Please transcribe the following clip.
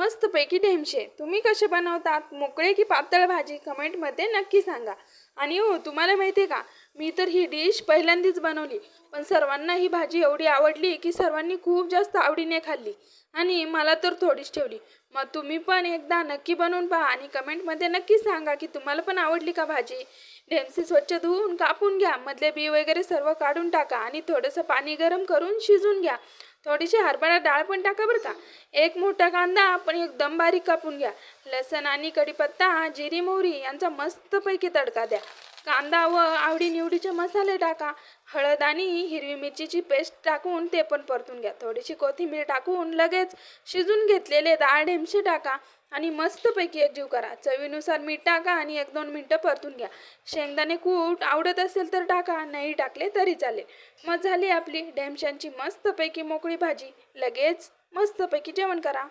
मस्तपैकी ढेमशे. तुम्ही कसे बनवतात? मोकळे की पातळ भाजी? कमेंटमध्ये नक्की सांगा. आणि हो तुम्हाला माहिती आहे का? मी तर ही डिश पहिल्यांदाच बनवली. पण सर्वांना ही भाजी एवढी आवडली की सर्वांनी खूप जास्त आवडीने खाल्ली. आणि मला तर थोडीच ठेवली. मग तुम्ही पण एकदा नक्की बनवून पहा आणि कमेंटमध्ये नक्की सांगा की तुम्हाला पण आवडली का भाजी? ढेमसे स्वच्छ धुवून कापून घ्या. मधले बी वगैरे सर्व काढून टाका आणि थोडंसं पाणी गरम करून शिजून घ्या. थोडीशी हरभरा डाळ पण टाका बरं का. एक मोठा कांदा आपण एकदम बारीक कापून घ्या. लसण आणि कढीपत्ता जिरी मोहरी यांचा मस्तपैकी तडका द्या. कांदा व आवडीनिवडीचे मसाले टाका. हळद आणि हिरवी मिरचीची पेस्ट टाकून ते पण परतून घ्या. थोडीशी कोथिंबीर टाकून लगेच शिजून घेतलेले डाळ ढेमशे टाका. आणि मस्तपैकी एकजीव करा. चवीनुसार मीठ टाका आणि एक दोन मिनटं परतून घ्या. शेंगदाणे कूट आवडत असेल तर टाका नाही टाकले तरी चालेल. मग झाली आपली. ढेमशांची मस्तपैकी मोकळी भाजी. लगेच मस्तपैकी जेवण करा.